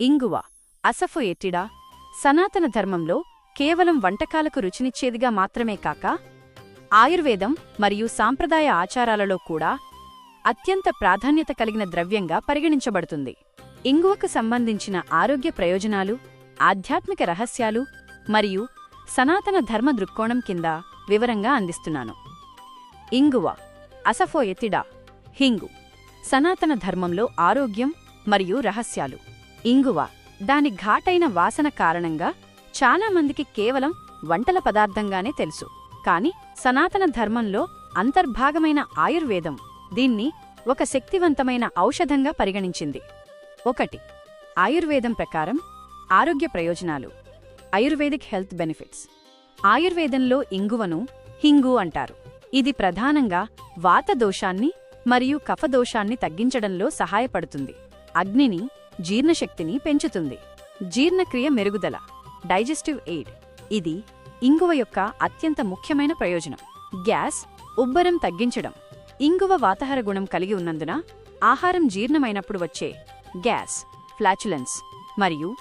ఇంగువ అసఫు సనాతన ధర్మంలో కేవలం వంటకాలకు రుచినిచ్చేదిగా మాత్రమే కాక ఆయుర్వేదం మరియు సాంప్రదాయ ఆచారాలలో కూడా అత్యంత ప్రాధాన్యత కలిగిన ద్రవ్యంగా పరిగణించబడుతుంది. ఇంగువకు సంబంధించిన ఆరోగ్య ప్రయోజనాలు ఆధ్యాత్మిక రహస్యాలు మరియు సనాతన ధర్మ దృక్కోణం కింద వివరంగా అందిస్తున్నాను. ఇంగువ అసఫో ఎతిడా హింగు సనాతన ధర్మంలో ఆరోగ్యం మరియు రహస్యాలు. ఇంగువ. దాని ఘాటైన వాసన కారణంగా చాలామందికి కేవలం వంటల పదార్థంగానే తెలుసు. కాని సనాతన ధర్మంలో అంతర్భాగమైన ఆయుర్వేదం దీన్ని ఒక శక్తివంతమైన ఔషధంగా పరిగణించింది. ఒకటి ఆయుర్వేదం ప్రకారం ఆరోగ్య ప్రయోజనాలు ఆయుర్వేదిక్ హెల్త్ బెనిఫిట్స్. ఆయుర్వేదంలో ఇంగువను హింగు అంటారు. ఇది ప్రధానంగా వాత దోషాన్ని మరియు కఫదోషాన్ని తగ్గించడంలో సహాయపడుతుంది. అగ్నిని జీర్ణశక్తిని పెంచుతుంది. జీర్ణక్రియ మెరుగుదల డైజెస్టివ్ ఎయిడ్. ఇది ఇంగువ యొక్క అత్యంత ముఖ్యమైన ప్రయోజనం. గ్యాస్ ఉబ్బరం తగ్గించడం ఇంగువ వాతహర గుణం కలిగి ఉన్నందున ఆహారం జీర్ణమైనప్పుడు వచ్చే గ్యాస్ ఫ్లాచులెన్స్ మరియు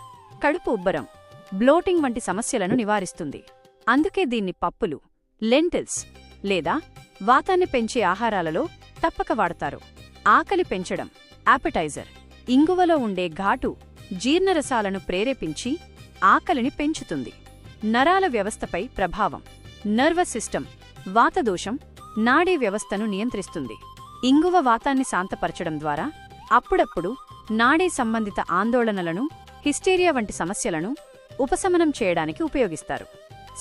కడుపు ఉబ్బరం బ్లోటింగ్ వంటి సమస్యలను నివారిస్తుంది. అందుకే దీన్ని పప్పులు లెంటిల్స్ లేదా వాతాన్ని పెంచే ఆహారాలలో తప్పక వాడతారు. ఆకలి పెంచడం యాపటైజర్ ఇంగువలో ఉండే ఘాటు జీర్ణరసాలను ప్రేరేపించి ఆకలిని పెంచుతుంది. నరాల వ్యవస్థపై ప్రభావం నర్వస్ సిస్టమ్ వాతదోషం నాడీ వ్యవస్థను నియంత్రిస్తుంది. ఇంగువ వాతాన్ని శాంతపరచడం ద్వారా అప్పుడప్పుడు నాడీ సంబంధిత ఆందోళనలను హిస్టీరియా వంటి సమస్యలను ఉపశమనం చేయడానికి ఉపయోగిస్తారు.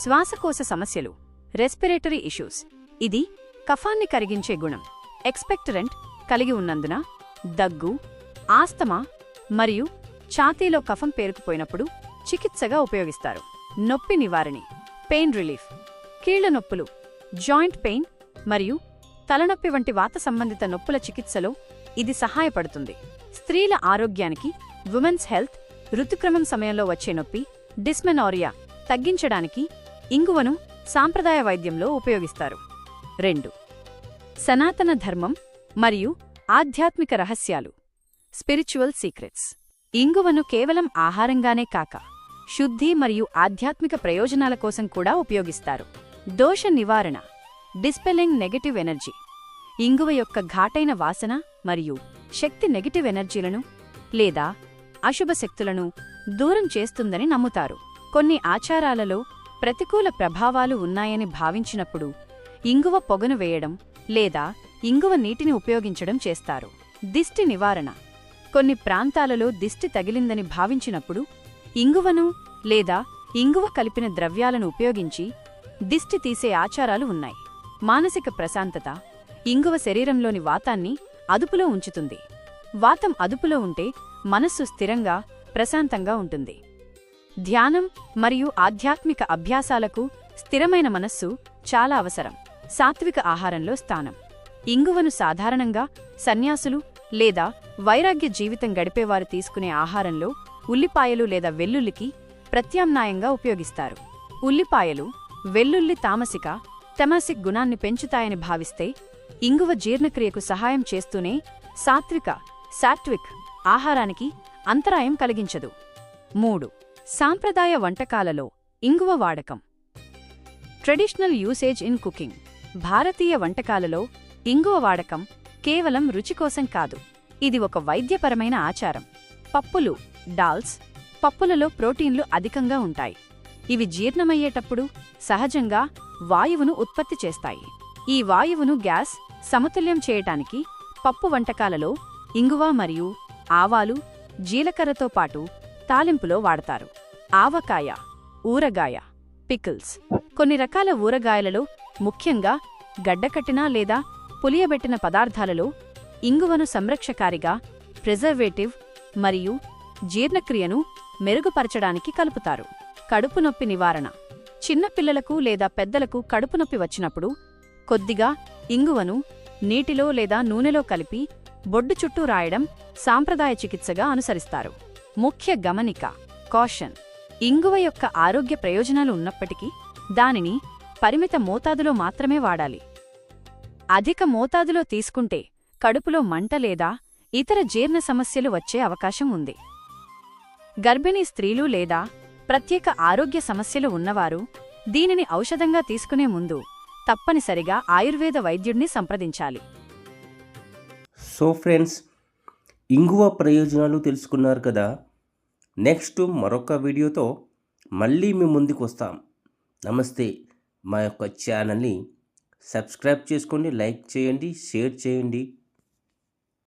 శ్వాసకోశ సమస్యలు రెస్పిరేటరీ ఇష్యూస్ ఇది కఫాన్ని కరిగించే గుణం ఎక్స్పెక్టరెంట్ కలిగి ఉన్నందున దగ్గు ఆస్తమా మరియు ఛాతీలో కఫం పేరుకుపోయినప్పుడు చికిత్సగా ఉపయోగిస్తారు. నొప్పి నివారణి పెయిన్ రిలీఫ్. కీళ్ళ నొప్పులు జాయింట్ పెయిన్ మరియు తలనొప్పి వంటి వాత సంబంధిత నొప్పుల చికిత్సలో ఇది సహాయపడుతుంది. స్త్రీల ఆరోగ్యానికి ఉమెన్స్ హెల్త్ ఋతుక్రమం సమయంలో వచ్చే నొప్పి డిస్మెనారియా తగ్గించడానికి ఇంగువను సాంప్రదాయ వైద్యంలో ఉపయోగిస్తారు. రెండు సనాతన ధర్మం మరియు ఆధ్యాత్మిక రహస్యాలు. స్పిరిచువల్ సీక్రెట్స్ ఇంగువను కేవలం ఆహారంగానే కాక శుద్ధి మరియు ఆధ్యాత్మిక ప్రయోజనాల కోసం కూడా ఉపయోగిస్తారు. దోష నివారణ డిస్పెలింగ్ నెగటివ్ ఎనర్జీ ఇంగువ యొక్క ఘాటైన వాసన మరియు శక్తి నెగటివ్ ఎనర్జీలను లేదా అశుభ శక్తులను దూరం చేస్తుందని నమ్ముతారు. కొన్ని ఆచారాలలో ప్రతికూల ప్రభావాలు ఉన్నాయని భావించినప్పుడు ఇంగువ పొగను వేయడం లేదా ఇంగువ నీటిని ఉపయోగించడం చేస్తారు. దిష్టి నివారణ కొన్ని ప్రాంతాలలో దిష్టి తగిలిందని భావించినప్పుడు ఇంగువను లేదా ఇంగువ కలిపిన ద్రవ్యాలను ఉపయోగించి దిష్టి తీసే ఆచారాలు ఉన్నాయి. మానసిక ప్రశాంతత ఇంగువ శరీరంలోని వాతాన్ని అదుపులో ఉంచుతుంది. వాతం అదుపులో ఉంటే మనస్సు స్థిరంగా ప్రశాంతంగా ఉంటుంది. ధ్యానం మరియు ఆధ్యాత్మిక అభ్యాసాలకు స్థిరమైన మనస్సు చాలా అవసరం. సాత్విక ఆహారంలో స్థానం. ఇంగువను సాధారణంగా సన్యాసులు లేదా వైరాగ్య జీవితం గడిపేవారు తీసుకునే ఆహారంలో ఉల్లిపాయలు లేదా వెల్లుల్లికి ప్రత్యామ్నాయంగా ఉపయోగిస్తారు. ఉల్లిపాయలు వెల్లుల్లి తామసిక తెమాసిక్ గుణాన్ని పెంచుతాయని భావిస్తే ఇంగువ జీర్ణక్రియకు సహాయం చేస్తూనే సాత్విక సాత్విక్ ఆహారానికి అంతరాయం కలిగించదు. మూడు సాంప్రదాయ వంటకాలలో ఇంగువ వాడకం. ట్రెడిషనల్ యూసేజ్ ఇన్ కుకింగ్ భారతీయ వంటకాలలో ఇంగువ వాడకం కేవలం రుచి కోసం కాదు. ఇది ఒక వైద్యపరమైన ఆచారం. పప్పులు డాల్స్ పప్పులలో ప్రోటీన్లు అధికంగా ఉంటాయి. ఇవి జీర్ణమయ్యేటప్పుడు సహజంగా వాయువును ఉత్పత్తి చేస్తాయి. ఈ వాయువును గ్యాస్ సమతుల్యం చేయటానికి పప్పు వంటకాలలో ఇంగువ మరియు ఆవాలు జీలకర్రతో పాటు తాలింపులో వాడతారు. ఆవకాయ ఊరగాయ పికిల్స్. కొన్ని రకాల ఊరగాయలలో ముఖ్యంగా గడ్డకట్టిన లేదా పులియబెట్టిన పదార్థాలలో ఇంగువను సంరక్షకారిగా ప్రిజర్వేటివ్ మరియు జీర్ణక్రియను మెరుగుపరచడానికి కలుపుతారు. కడుపు నొప్పి నివారణ. చిన్నపిల్లలకు లేదా పెద్దలకు కడుపు నొప్పి వచ్చినప్పుడు కొద్దిగా ఇంగువను నీటిలో లేదా నూనెలో కలిపి బొడ్డు చుట్టూ రాయడం సాంప్రదాయ చికిత్సగా అనుసరిస్తారు. ముఖ్య గమనిక కాషన్. ఇంగువ యొక్క ఆరోగ్య ప్రయోజనాలు ఉన్నప్పటికీ దానిని పరిమిత మోతాదులో మాత్రమే వాడాలి. అధిక మోతాదులో తీసుకుంటే కడుపులో మంట లేదా ఇతర జీర్ణ సమస్యలు వచ్చే అవకాశం ఉంది. గర్భిణీ స్త్రీలు లేదా ప్రత్యేక ఆరోగ్య సమస్యలు ఉన్నవారు దీనిని ఔషధంగా తీసుకునే ముందు తప్పనిసరిగా ఆయుర్వేద వైద్యుడిని సంప్రదించాలి. సో ఫ్రెండ్స్ ఇంగువ ప్రయోజనాలు తెలుసుకున్నారు కదా? నెక్స్ట్ మరొక వీడియోతో మళ్ళీ మీ ముందుకు వస్తాం. నమస్తే మా యొక్క ఛానల్ని సబ్స్క్రైబ్ చేసుకోండి లైక్ చేయండి షేర్ చేయండి.